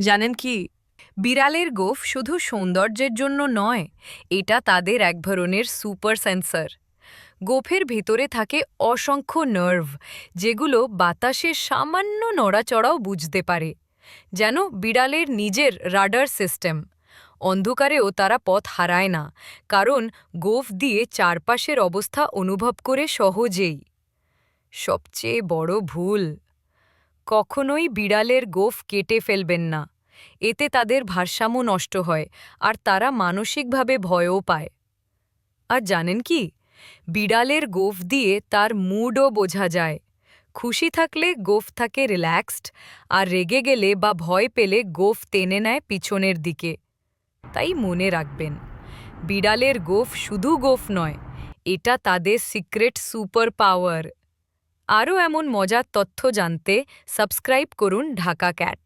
জানেন কি? বিড়ালের গোফ শুধু সৌন্দর্যের জন্য নয়, এটা তাদের এক ধরনের সুপার সেন্সর। গোফের ভেতরে থাকে অসংখ্য নার্ভ, যেগুলো বাতাসের সামান্য নড়াচড়াও বুঝতে পারে, যেন বিড়ালের নিজের রাডার সিস্টেম। অন্ধকারেও তারা পথ হারায় না, কারণ গোফ দিয়ে চারপাশের অবস্থা অনুভব করে সহজেই। সবচেয়ে বড় ভুল কখনোই বিড়ালের গোফ কেটে ফেলবেন না। এতে তাদের ভারসাম্য নষ্ট হয়, আর তারা মানসিকভাবে ভয়ও পায়। আর জানেন কি? বিড়ালের গোফ দিয়ে তার মুডও বোঝা যায়। খুশি থাকলে গোফ থাকে রিল্যাক্সড, আর রেগে গেলে বা ভয় পেলে গোফ টেনে নেয় পিছনের দিকে। তাই মনে রাখবেন, বিড়ালের গোফ শুধু গোফ নয়, এটা তাদের সিক্রেট সুপার পাওয়ার। আরও এমন মজার তথ্য জানতে সাবস্ক্রাইব করুন ঢাকা ক্যাট